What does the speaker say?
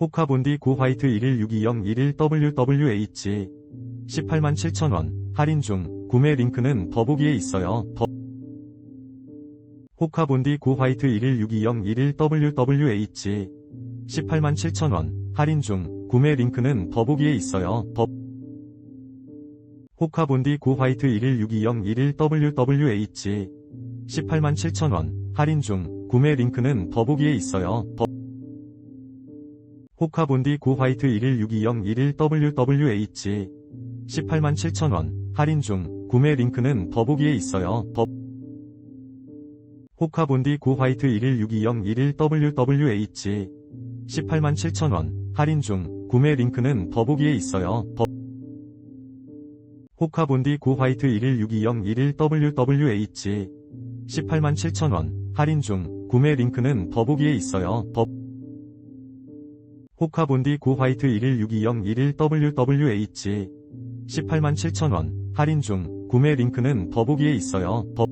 호카본디 고 화이트 11620 11WWH 18만 7천원 할인 중 구매 링크는 더보기에 있어요. 더 호카본디 고 화이트 11620 11WWH 18만 7천원 할인 중 구매 링크는 더보기에 있어요. 더 호카본디 고 화이트 11620 11WWH 18만 7천원 할인 중 구매 링크는 더보기에 있어요. 더 호카본디 고 화이트 11620 11WWH 18만 7천원 할인 중 구매 링크는 더보기에 있어요. 더 호카본디 고 화이트 11620 11WWH 18만 7천원 할인 중 구매 링크는 더보기에 있어요. 더 호카본디 고 화이트 11620 11WWH 18만 7천원 할인 중 구매 링크는 더보기에 있어요. 더 호카본디 고 화이트 11620 11WWH 18만 7천원 할인 중 구매 링크는 더보기에 있어요. 더